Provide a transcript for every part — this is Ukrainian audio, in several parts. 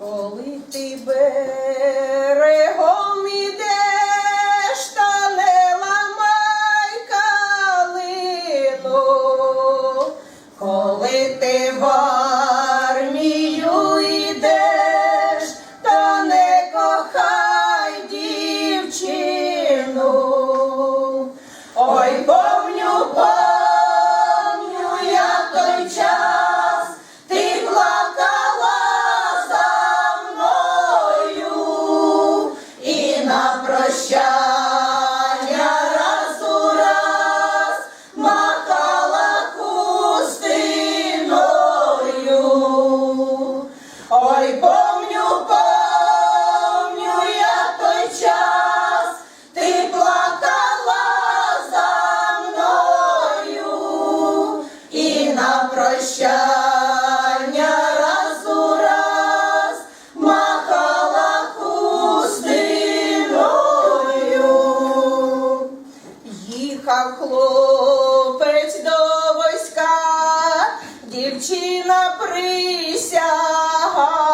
коли ти берегом ідеш, та не ламай калину, коли ти прощання раз у раз махала хустиною. їхав хлопець до війська, дівчина присягала.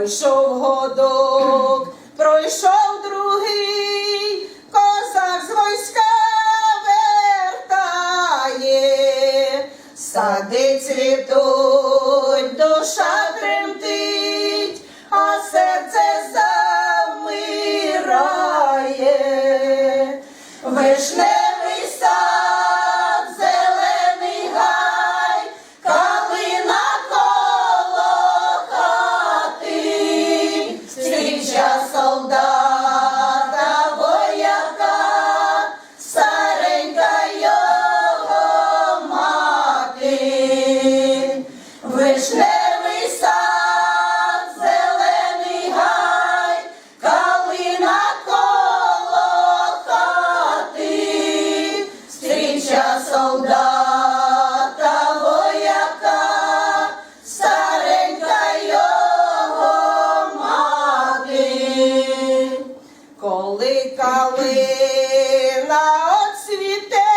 Пройшов годок, пройшов другий, козак з войська вертає, сади цвітуть, душа тремтить, а серце замирає. Вишне калина оцвіте.